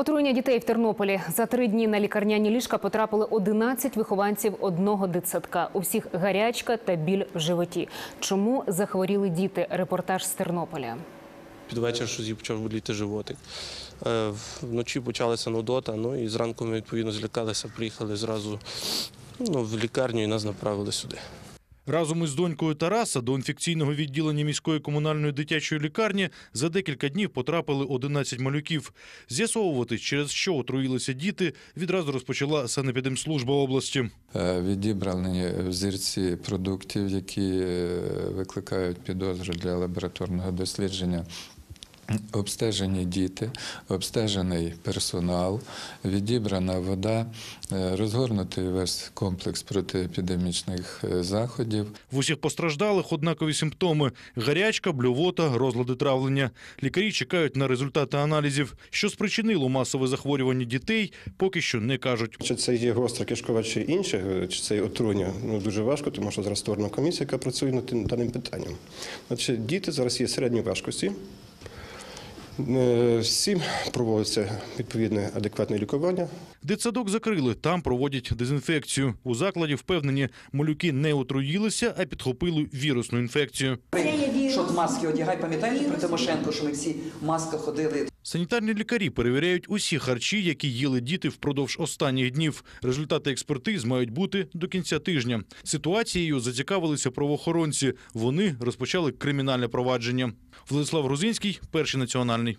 Отруєння дітей в Тернополі за три дні на лікарняні ліжка потрапили 11 вихованців одного дитсадка. У всіх гарячка та біль в животі. Чому захворіли діти? Репортаж з Тернополя. Під вечір щось почав боліти животик. Е, Вночі почалася нудота, ну і зранку ми відповідно злякалися, приїхали зразу ну, в лікарню і нас направили сюди. Разом із донькою Тараса до інфекційного відділення міської комунальної дитячої лікарні за декілька днів потрапили 11 малюків. З'ясовувати, через що отруїлися діти, відразу розпочала санепідемслужба області. Е, Відібрані взірці продуктів, які е, викликають підозру для лабораторного дослідження. Обстежені діти, обстежений персонал, відібрана вода, е, розгорнутий весь комплекс протиепідемічних е, заходів. В усіх постраждалих однакові симптоми: гарячка, блювота, розлади травлення. Лікарі чекають на результати аналізів. Що спричинило масове захворювання дітей, поки що не кажуть. Чи це є гостра кишкова чи інше, чи це є отруєння, ну дуже важко, тому що зараз створена комісія, яка працює над тим даним питанням. Значить, діти зараз є середньої важкості. Е, Всім проводиться відповідне адекватне лікування. Дитсадок закрили, там проводять дезінфекцію. У закладі впевнені, малюки не отруїлися, а підхопили вірусну інфекцію. Що маски одягай, пам'ятаєте про Тимошенко, що ми всі в масках ходили. Санітарні лікарі перевіряють усі харчі, які їли діти впродовж останніх днів. Результати експертиз мають бути до кінця тижня. Ситуацією зацікавилися правоохоронці. Вони розпочали кримінальне провадження. Владислав Грузинський, перший національний.